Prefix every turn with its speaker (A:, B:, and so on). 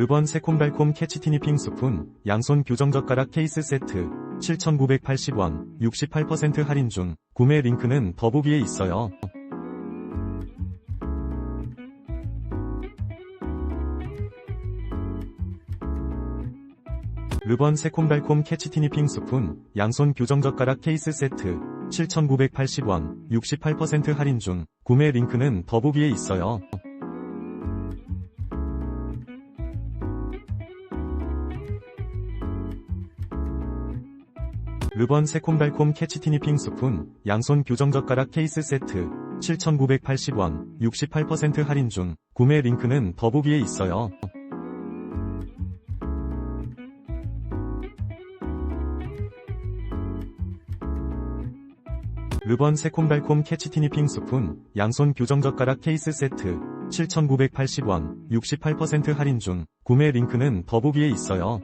A: 르번 새콤달콤 캐치티니핑 스푼, 양손 교정젓가락 케이스 세트, 7,980원, 68% 할인 중, 구매 링크는 더보기에 있어요. 르번 새콤달콤 캐치티니핑 스푼, 양손 교정젓가락 케이스 세트, 7,980원, 68% 할인 중, 구매 링크는 더보기에 있어요. 르번 새콤달콤 캐치티니핑 스푼, 양손 교정젓가락 케이스 세트, 7,980원, 68% 할인 중, 구매 링크는 더보기에 있어요. 르번 새콤달콤 캐치티니핑 스푼, 양손 교정젓가락 케이스 세트, 7,980원, 68% 할인 중, 구매 링크는 더보기에 있어요.